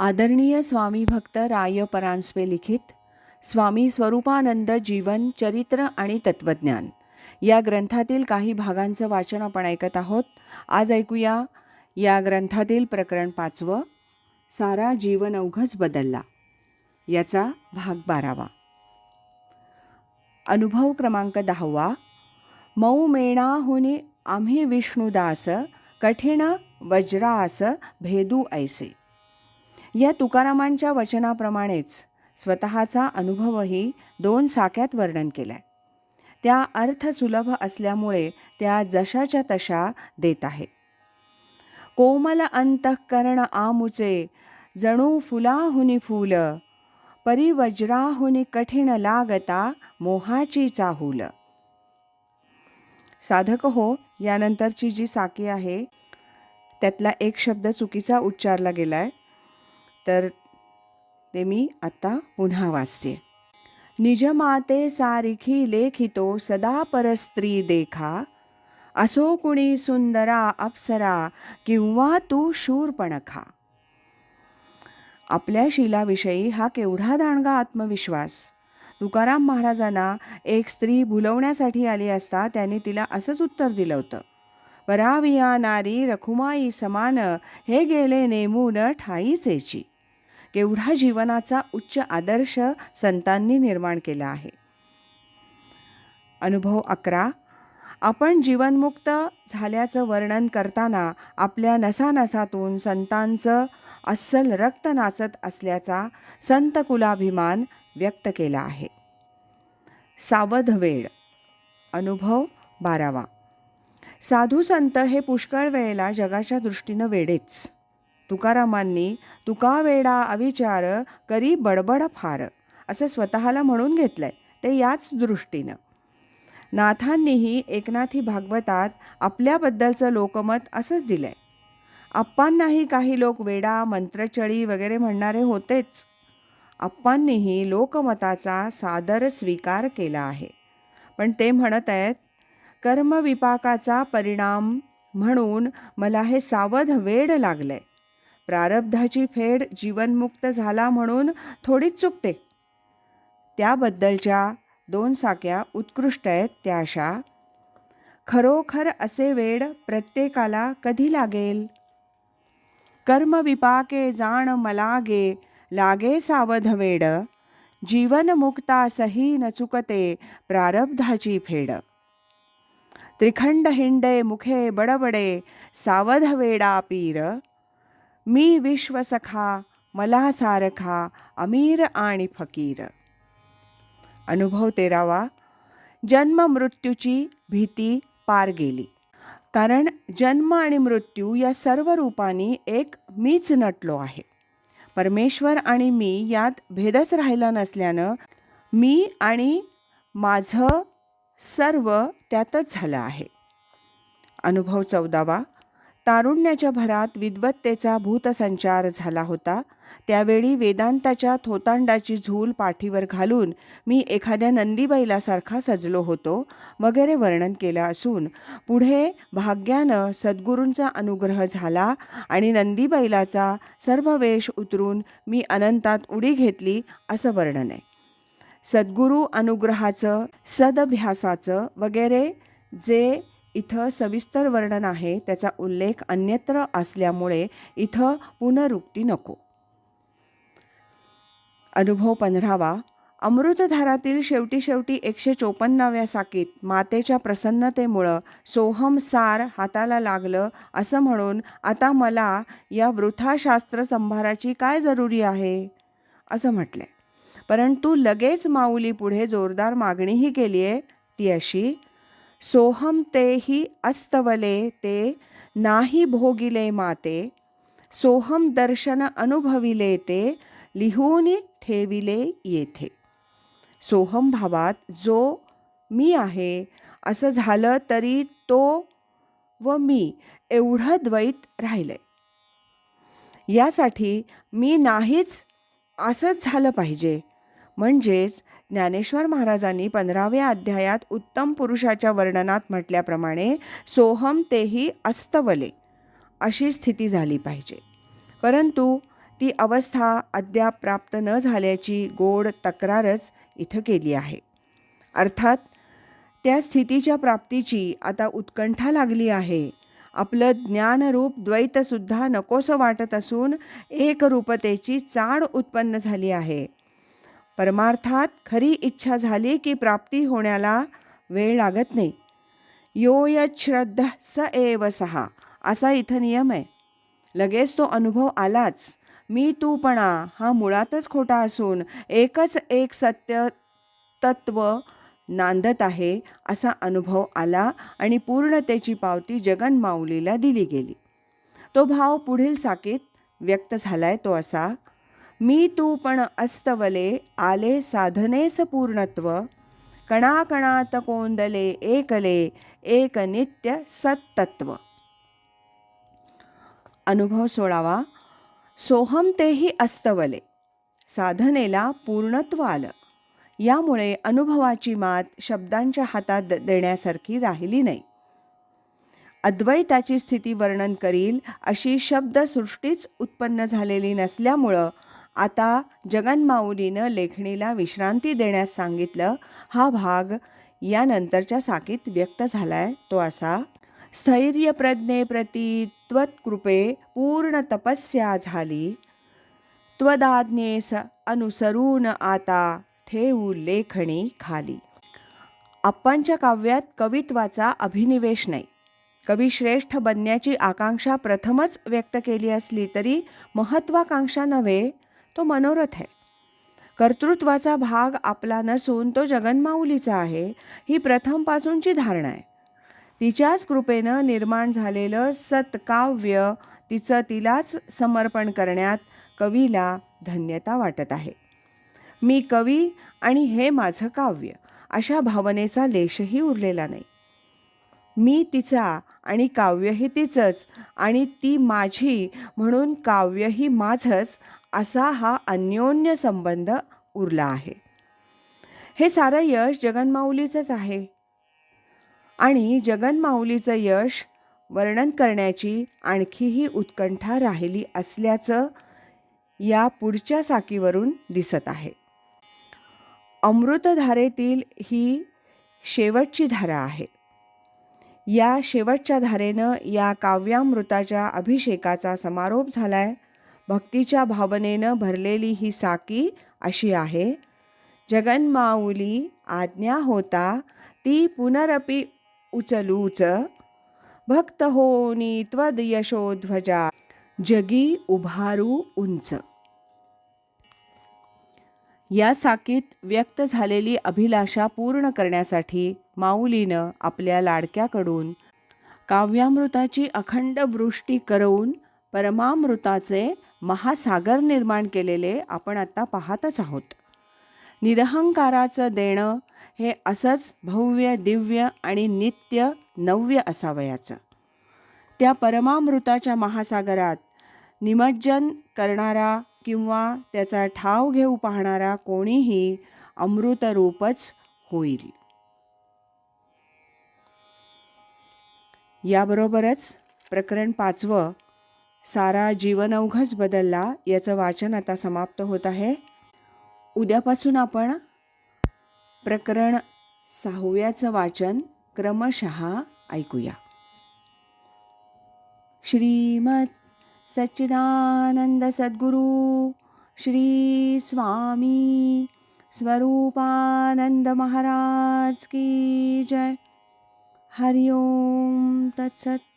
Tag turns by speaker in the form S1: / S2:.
S1: आदरणीय स्वामी भक्त राय परांजपे लिखित स्वामी स्वरूपानंद जीवन चरित्र आणि तत्वज्ञान या ग्रंथातील काही भागांचं वाचन आपण ऐकत आहोत. आज ऐकूया या ग्रंथातील प्रकरण पाचवं सारा जीवन अवघच बदलला. याचा भाग बारावा. अनुभव क्रमांक दहावा मऊ मेणाहुनी आम्ही विष्णुदास कठीण वज्रास भेदू ऐसे. या तुकारामांच्या वचनाप्रमाणेच स्वतःचा अनुभवही दोन साक्यात वर्णन केलाय. त्या अर्थसुलभ असल्यामुळे त्या जशाच्या तशा देत आहे कोमल अंतःकरण आमुचे जणू फुलाहुनी फूल परिवज्राहुनी कठीण लागता मोहाची चाहूल. साधक हो यानंतरची जी साकी आहे त्यातला एक शब्द चुकीचा उच्चारला गेलाय. तर ते मी आत्ता पुन्हा वाचते. निजमाते सारिखी लेखितो सदा परस्त्री देखा. असो कुणी सुंदरा अप्सरा किंवा तू शूरपणखा आपल्या शिलाविषयी हा केवढा दांडगा आत्मविश्वास. तुकाराम महाराजांना एक स्त्री भुलवण्यासाठी आली असता त्याने तिला असंच उत्तर दिलं होतं. पराविया नारी रखुमाई समान हे गेले नेमून ठाईचेची केवढा जीवनाचा उच्च आदर्श संतांनी निर्माण केला आहे. अनुभव अकरा. आपण जीवनमुक्त झाल्याचं वर्णन करताना आपल्या नसानसातून संतांचं अस्सल रक्त नाचत असल्याचा संत कुलाभिमान व्यक्त केला आहे. सावध वेळ. अनुभव बारावा. साधू संत हे पुष्कळ वेळेला जगाच्या दृष्टीनं वेडेच. तुकारामांनी तुका वेडा अविचार करी बडबड फार असं स्वतःला म्हणून घेतलंय ते याच दृष्टीनं. नाथांनीही एकनाथी भागवतात आपल्याबद्दलचं लोकमत असंच दिलंय. आप्पांनाही काही लोक वेडा मंत्रचळी वगैरे म्हणणारे होतेच. आप्पांनीही लोकमताचा सादर स्वीकार केला आहे. पण ते म्हणत आहेत कर्मविपाकाचा परिणाम म्हणून मला हे सावध वेड लागलंय. प्रारब्धाची फेड जीवनमुक्त झाला म्हणून थोडीच चुकते. त्याबद्दलच्या दोन साक्या उत्कृष्ट आहेत त्या अशा खरोखर असे वेड प्रत्येकाला कधी लागेल? कर्मविपाके जाण मलागे लागे सावध वेड. जीवनमुक्ता सही न चुकते प्रारब्धाची फेड. त्रिखंड हिंडे मुखे बडबडे सावध वेडा पीर. मी विश्वसखा मला सारखा अमीर आणि फकीर. अनुभव तेरावा. जन्म मृत्यूची भीती पार गेली. कारण जन्म आणि मृत्यू या सर्व रूपांनी एक मीच नटलो आहे. परमेश्वर आणि मी यात भेदच राहिला नसल्यानं मी आणि माझं सर्व त्यातच झालं आहे. अनुभव चौदावा. तारुण्याच्या भरात विद्वत्तेचा भूतसंचार झाला होता. त्यावेळी वेदांताच्या थोतांडाची झूल पाठीवर घालून मी एखाद्या नंदीबैलासारखा सजलो होतो वगैरे वर्णन केलं असून. पुढे भाग्यानं सद्गुरूंचा अनुग्रह झाला आणि नंदीबैलाचा सर्व वेश उतरून मी अनंतात उडी घेतली असं वर्णन आहे. सद्गुरू अनुग्रहाचं सदभ्यासाचं वगैरे जे इथं सविस्तर वर्णन आहे. त्याचा उल्लेख अन्यत्र असल्यामुळे इथं पुनरुक्ती नको. अनुभव पंधरावा. अमृतधारातील शेवटी शेवटी एकशे चोपन्नाव्या साकीत मातेच्या प्रसन्नतेमुळं सोहम सार हाताला लागलं असं म्हणून आता मला या वृथाशास्त्र संभाराची काय जरुरी आहे? असं म्हटलंय परंतु लगेच माऊली पुढे जोरदार मागणीही केली आहे ती अशी सोहम तेही अस्तवले ते नाही भोगिले माते सोहम दर्शन अनुभविले ते लिहून ठेविले येथे सोहम भावात जो मी आहे असं झालं तरी तो व मी एवढं द्वैत राहिलंय यासाठी मी नाहीच असंच झालं पाहिजे म्हणजेच ज्ञानेश्वर महाराजांनी पंधराव्या अध्यायात उत्तम पुरुषाच्या वर्णनात म्हटल्याप्रमाणे सोहम तेही अस्तवले. अशी स्थिती झाली पाहिजे. परंतु ती अवस्था अद्याप प्राप्त न झाल्याची गोड तक्रारच इथं केली आहे. अर्थात त्या स्थितीच्या प्राप्तीची आता उत्कंठा लागली आहे. आपलं ज्ञानरूप द्वैतसुद्धा नकोसं वाटत असून एकरूपतेची चाड उत्पन्न झाली आहे. परमार्थात खरी इच्छा झाली की प्राप्ती होण्याला वेळ लागत नाही. यो यश्रद्ध स एव सहा असा इथं नियम आहे. लगेच तो अनुभव आलाच. मी तूपणा हा मुळातच खोटा असून एकच एक सत्य तत्व नांदत आहे असा अनुभव आला आणि पूर्णतेची पावती जगनमाऊलीला दिली गेली. तो भाव पुढील साकीत व्यक्त झालाय तो असा मी तू पण अस्तवले आले साधनेस पूर्णत्व. कणाकणात कोंदले एकले एक नित्य सत्तत्व. अनुभव सोळावा सोहम तेही अस्तवले. साधनेला पूर्णत्व आलं. यामुळे अनुभवाची मात शब्दांच्या हातात देण्यासारखी राहिली नाही. अद्वैताची स्थिती वर्णन करील अशी शब्दसृष्टीच उत्पन्न झालेली नसल्यामुळं आता जगन्माऊलीनं लेखणीला विश्रांती देण्यास सांगितलं हा भाग यानंतरच्या साकीत व्यक्त झालाय तो असा स्थैर्यप्रज्ञे प्रती त्वत्कृपे पूर्ण तपस्या झाली त्वदाज्ञेस अनुसरून आता ठेवू लेखणी खाली. आप्पांच्या काव्यात कवित्वाचा अभिनिवेश नाही. कविश्रेष्ठ बनण्याची आकांक्षा प्रथमच व्यक्त केली असली तरी महत्वाकांक्षा नव्हे तो मनोरथ आहे. कर्तृत्वाचा भाग आपला नसून तो जगन्माऊलीचा आहे ही प्रथमपासूनची धारणा आहे. तिच्याच कृपेनं निर्माण झालेलं सत्काव्य तिचं तिलाच समर्पण करण्यात कवीला धन्यता वाटत आहे. मी कवी आणि हे माझं काव्य अशा भावनेचा लेशही उरलेला नाही. मी तिचा आणि काव्यही तिचंच आणि ती माझी म्हणून काव्यही माझंच असा हा अन्योन्य संबंध उरला आहे. हे सारं यश जगन्माऊलीचंच आहे. आणि जगन्माऊलीचं यश वर्णन करण्याची आणखीही उत्कंठा राहिली असल्याचं या पुढच्या साकीवरून दिसत आहे. अमृतधारेतील ही शेवटची धारा आहे. या शेवटच्या धारेनं या काव्यामृताच्या अभिषेकाचा समारोप झालाय. भक्तीच्या भावनेनं भरलेली ही साकी अशी आहे. जगन्माऊली आज्ञा होता ती पुनरपि उचलूच. भक्त होनी त्वद यशोध्वजा जगी उभारू उंच. या साकीत व्यक्त झालेली अभिलाषा पूर्ण करण्यासाठी माऊलीनं आपल्या लाडक्याकडून काव्यामृताची अखंड वृष्टी करवून परमामृताचे महासागर निर्माण केलेले आपण आत्ता पाहतच आहोत. निरहंकाराचं देणं हे असंच भव्य दिव्य आणि नित्य नव्य असावयाचं. त्या परमामृताच्या महासागरात निमज्जन करणारा किंवा त्याचा ठाव घेऊ पाहणारा कोणीही अमृतरूपच होईल. याबरोबरच प्रकरण पाचवं सारा जीवन अवघच बदलला याचं वाचन आता समाप्त होत आहे. उद्यापासून आपण प्रकरण सहाव्याचं वाचन क्रमशः ऐकूया. श्रीमत सच्चिदानंद सद्गुरु श्री स्वामी स्वरूपानंद महाराज की जय. हरिओम तत्सत.